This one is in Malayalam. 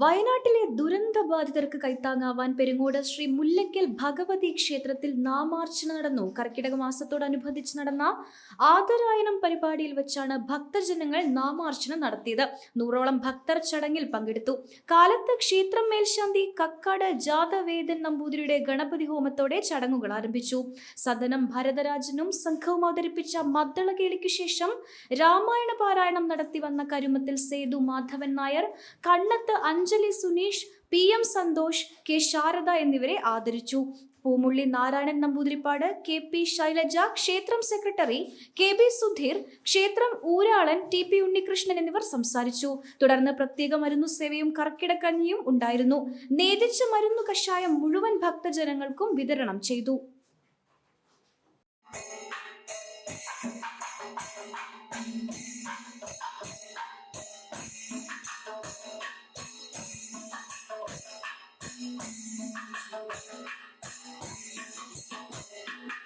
വയനാട്ടിലെ ദുരന്ത ബാധിതർക്ക് കൈത്താങ്ങാവാൻ പെരുങ്ങോട് ശ്രീ മുല്ലയ്ക്കൽ ഭഗവതി ക്ഷേത്രത്തിൽ നാമാർച്ചന നടന്നു. കർക്കിടക മാസത്തോടനുബന്ധിച്ച് നടന്ന ആദരായനം പരിപാടിയിൽ വെച്ചാണ് ഭക്തജനങ്ങൾ നാമാർച്ചന നടത്തിയത്. നൂറോളം ഭക്തർ ചടങ്ങിൽ പങ്കെടുത്തു. കാലത്ത് ക്ഷേത്രം മേൽശാന്തി കക്കാട് ജാതവേദൻ നമ്പൂതിരിയുടെ ഗണപതി ഹോമത്തോടെ ചടങ്ങുകൾ ആരംഭിച്ചു. സദനം ഭരതരാജനും സംഘവും അവതരിപ്പിച്ച മദ്ദളകേളിക്ക് ശേഷം രാമായണ പാരായണം നടത്തി വന്ന Karumathil Sethu Madhavan Nair Kannath Anjali Suneesh P M Santhosh K Sarada എന്നിവരെ ആദരിച്ചു. പൂമുള്ളി നാരായണൻ നമ്പൂതിരിപ്പാട് കെ പി ശൈലജ ക്ഷേത്രം സെക്രട്ടറി കെ ബി സുധീർ ക്ഷേത്രം ഊരാളൻ ടി പി ഉണ്ണികൃഷ്ണൻ എന്നിവർ സംസാരിച്ചു. തുടർന്ന് പ്രത്യേക മരുന്നു സേവയും കർക്കിടക്കഞ്ഞിയും ഉണ്ടായിരുന്നു. നേതിച്ച മരുന്നു കഷായം മുഴുവൻ ഭക്തജനങ്ങൾക്കും വിതരണം ചെയ്തു. Thank you.